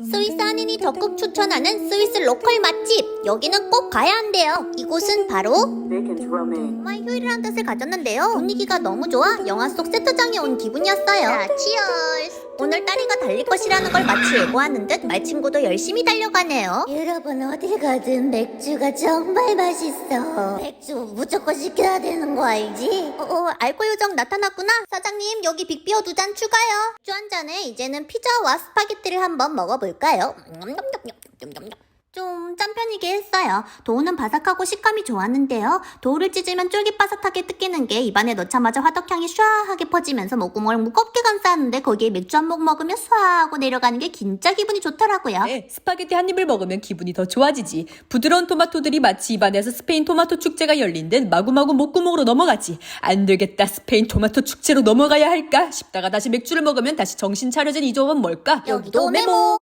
스위스 한인이 적극 추천하는 스위스 로컬 맛집. 여기는 꼭 가야 한대요 이곳은 바로 romaine. 정말 휴일이란 뜻을 가졌는데요 분위기가 너무 좋아 영화 속 세트장에 온 기분이었어요 자 치얼스 오늘 딸이가 달릴 것이라는 걸 마치 예고하는 듯 말친구도 열심히 달려가네요 여러분 어딜 가든 맥주가 정말 맛있어. 맥주 무조건 시켜야 되는 거 알지? 어, 어, 알코올 요정 나타났구나 사장님 여기 빅비어 두 잔 추가요 주한 잔에 이제는 피자와 스파게티를 한번 먹어볼까요 냠냠냠냠냠냠. 좀 짠편이게 했어요. 도우는 바삭하고 식감이 좋았는데요. 도우를 찢으면 쫄깃바삭하게 뜯기는 게 입안에 넣자마자 화덕향이 슈아하게 퍼지면서 목구멍을 무겁게 감싸는데 거기에 맥주 한목 먹으면 쏴하고 내려가는 게 진짜 기분이 좋더라고요. 네, 스파게티 한 입을 먹으면 기분이 더 좋아지지. 부드러운 토마토들이 마치 입안에서 스페인 토마토 축제가 열린 듯 마구마구 목구멍으로 넘어가지. 안 되겠다. 스페인 토마토 축제로 넘어가야 할까 싶다가 다시 맥주를 먹으면 다시 정신 차려진 이 조합은 뭘까? 여기도 메모.